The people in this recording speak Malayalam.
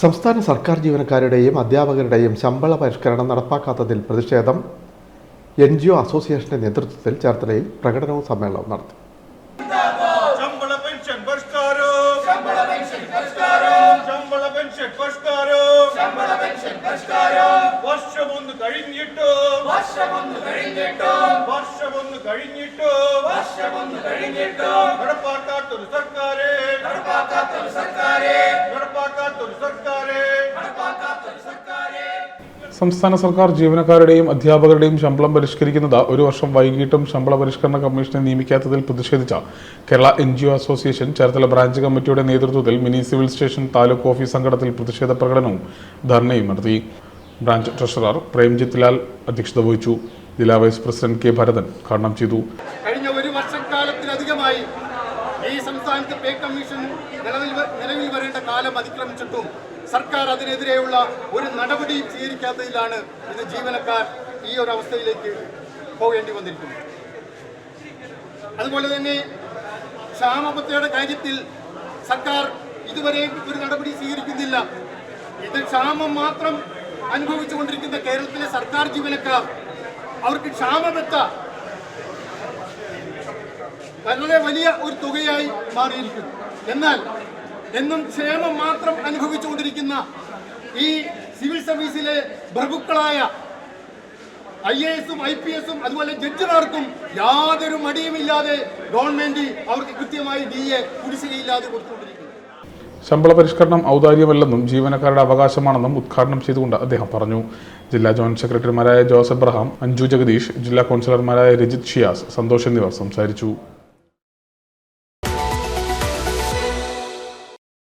സംസ്ഥാന സർക്കാർ ജീവനക്കാരുടെയും അധ്യാപകരുടെയും ശമ്പള പരിഷ്കരണം നടപ്പാക്കാത്തതിൽ പ്രതിഷേധം എൻ ജി ഒ അസോസിയേഷന്റെ നേതൃത്വത്തിൽ ചേർത്തലയിൽ പ്രകടനവും സമ്മേളനവും നടത്തി. ഒന്ന് കഴിഞ്ഞിട്ടോ പെൻഷൻ ഒന്ന് കഴിഞ്ഞിട്ടോ വർഷമൊന്ന് വർഷമൊന്ന് കഴിഞ്ഞിട്ട്. വർഷമൊന്ന് കഴിഞ്ഞിട്ട്. വർഷമൊന്ന് കഴിഞ്ഞിട്ട്. സംസ്ഥാന സർക്കാർ ജീവനക്കാരുടെയും അധ്യാപകരുടെയും ശമ്പളം പരിഷ്കരിക്കുന്നത് ഒരു വർഷം വൈകിട്ടും ശമ്പള പരിഷ്കരണ കമ്മീഷനെ നിയമിക്കാത്തതിൽ പ്രതിഷേധിച്ച Kerala N G O association Cherthala branch കമ്മിറ്റിയുടെ നേതൃത്വത്തിൽ mini civil station taluk office സംഘടത്തിൽ പ്രതിഷേധ പ്രകടനവും ധർണയും നടത്തി. ബ്രാഞ്ച് ട്രഷറർ പ്രേംജിത്ത് ലാൽ അധ്യക്ഷത വഹിച്ചു. ജില്ലാ വൈസ് പ്രസിഡന്റ് കെ ഭരതൻ ഉദ്ഘാടനം ചെയ്തു. കഴിഞ്ഞ ഒരു വർഷക്കാലത്തിലധികമായി ഈ സംസ്ഥാനത്ത് പേ കമ്മീഷൻ നിലവിൽ നിലവിൽ വരേണ്ട കാലം അതിക്രമിച്ചിട്ടും സർക്കാർ അതിനെതിരെയുള്ള ഒരു നടപടിയും സ്വീകരിക്കാത്തതിലാണ് ഇന്ന് ജീവനക്കാർ ഈ ഒരു അവസ്ഥയിലേക്ക് പോകേണ്ടി വന്നിരിക്കുന്നത്. അതുപോലെ തന്നെ ക്ഷാമബത്തയുടെ കാര്യത്തിൽ സർക്കാർ ഇതുവരെയും ഒരു നടപടി സ്വീകരിക്കുന്നില്ല. ഇത് ക്ഷാമം മാത്രം അനുഭവിച്ചുകൊണ്ടിരിക്കുന്ന കേരളത്തിലെ സർക്കാർ ജീവനക്കാർ അവർക്ക് ക്ഷാമബത്ത വളരെ വലിയ ഒരു തുകയായി മാറിയിരിക്കുന്നു. എന്നാൽ എന്നും ക്ഷേമം മാത്രം അനുഭവിച്ചുകൊണ്ടിരിക്കുന്ന ഈ സിവിൽ സർവീസിലെ പ്രഭുക്കളായ ഐ എ എസും ഐ പി എസും അതുപോലെ ജഡ്ജിമാർക്കും യാതൊരു മടിയുമില്ലാതെ ഗവൺമെന്റ് അവർക്ക് കൃത്യമായി ഡി എ കുടിശ്ശികയില്ലാതെ ശമ്പള പരിഷ്കരണം ഔദാര്യമല്ലെന്നും ജീവനക്കാരുടെ അവകാശമാണെന്നും ഉദ്ഘാടനം ചെയ്തുകൊണ്ട് അദ്ദേഹം പറഞ്ഞു. ജില്ലാ ജോയിന്റ് സെക്രട്ടറിമാരായ ജോസ് എബ്രഹാം അഞ്ജു ജഗദീഷ് ജില്ലാ കൗൺസിലർമാരായ രജിത് ഷിയാസ് സന്തോഷ് എന്നിവർ സംസാരിച്ചു.